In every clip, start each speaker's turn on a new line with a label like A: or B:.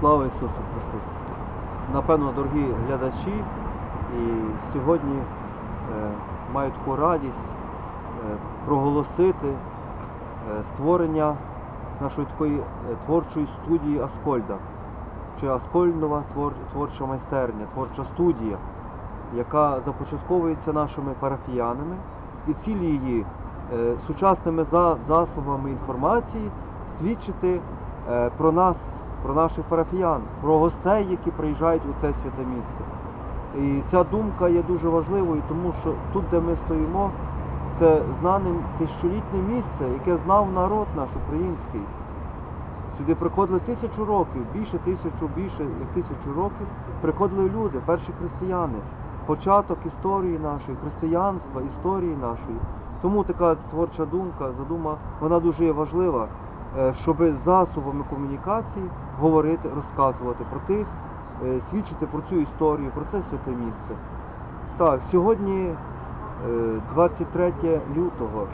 A: Слава Ісусу Христу! Напевно, дорогі глядачі, і сьогодні е, маю таку радість е, проголосити е, створення нашої такої е, творчої студії Аскольда, чи Аскольдова твор, творча майстерня, творча студія, яка започатковується нашими парафіянами і ціль її е, сучасними за- засобами інформації свідчити про нас, про наших парафіян, про гостей, які приїжджають у це святе місце. І ця думка є дуже важливою, тому що тут, де ми стоїмо, це знане тисячолітнє місце, яке знав народ наш український. Сюди приходили тисячу років, більше тисячу, більше тисячу років приходили люди, перші християни. Початок історії нашої, християнства, історії нашої. Тому така творча думка, задума, вона дуже є важлива, е, щоб засобами комунікації говорити, розказувати про тих, е, свідчити про цю історію, про це святе місце. Так, сьогодні е, 23 лютого.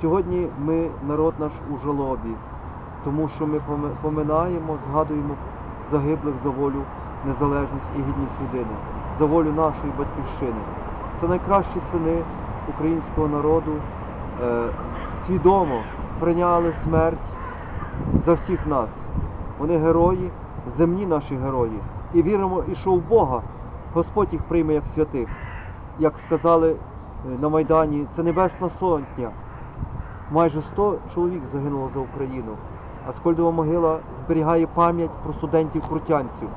A: Сьогодні ми, народ наш у жалобі, тому що ми поминаємо, згадуємо загиблих за волю, незалежність і гідність людини, за волю нашої батьківщини. Це найкращі сини українського народу е, свідомо прийняли смерть за всіх нас. Вони герої, земні наші герої. І віримо, і що в Бога Господь їх прийме як святих. Як сказали е, на Майдані, це Небесна Сотня. Майже 100 чоловік загинуло за Україну. А Скольдова могила зберігає пам'ять про студентів-крутянців,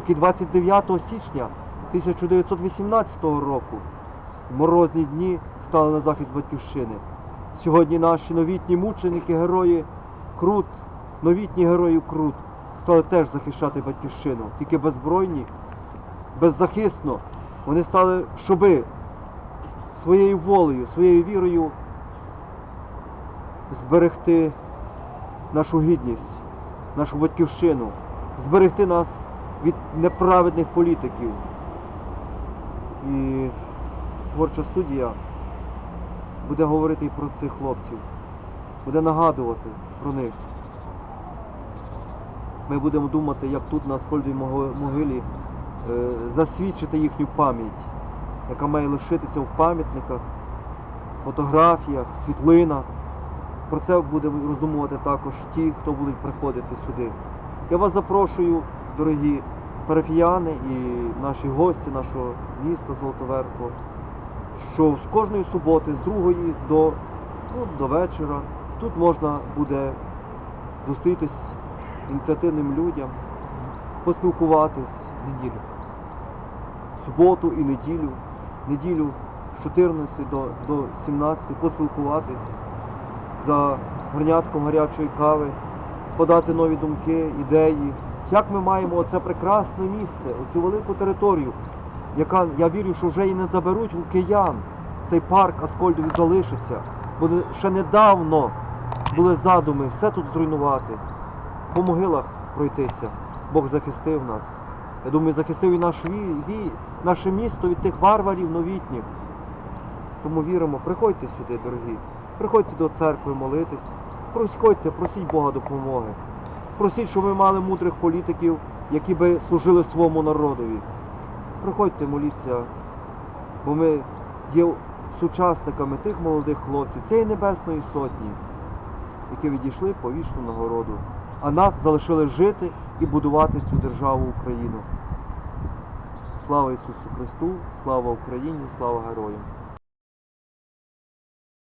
A: які 29 січня 1918 року в морозні дні стали на захист батьківщини. Сьогодні наші новітні мученики, герої Крут, новітні герої Крут стали теж захищати батьківщину, тільки беззбройні, беззахисно. Вони стали, щоби своєю волею, своєю вірою зберегти нашу гідність, нашу батьківщину, зберегти нас від неправедних політиків. І творча студія буде говорити і про цих хлопців, буде нагадувати про них. Ми будемо думати, як тут на Скольдовій моги- могилі е, засвідчити їхню пам'ять, яка має лишитися в пам'ятниках, фотографіях, світлинах. Про це будемо роздумувати також ті, хто будуть приходити сюди. Я вас запрошую, дорогі парафіяни і наші гості нашого міста Золотоверху, що з кожної суботи, з другої до, ну, до вечора, тут можна буде зустрітись ініціативним людям, поспілкуватись
B: неділю.
A: суботу і неділю, неділю з 14 до, до 17 поспілкуватись за горнятком гарячої кави, подати нові думки, ідеї. Як ми маємо оце прекрасне місце, оцю велику територію, яка, я вірю, що вже і не заберуть у киян. Цей парк Аскольдові залишиться. Бо ще недавно були задуми все тут зруйнувати, по могилах пройтися. Бог захистив нас. Я думаю, захистив і наш ві, ві, наше місто від тих варварів новітніх. Тому віримо, приходьте сюди, дорогі. Приходьте до церкви молитись. Приходьте, просіть Бога допомоги. Просіть, щоб ми мали мудрих політиків, які би служили своєму народові. Приходьте, моліться, бо ми є сучасниками тих молодих хлопців, цієї Небесної Сотні, які відійшли по вічну нагороду, а нас залишили жити і будувати цю державу Україну. Слава Ісусу Христу, слава Україні, слава героям!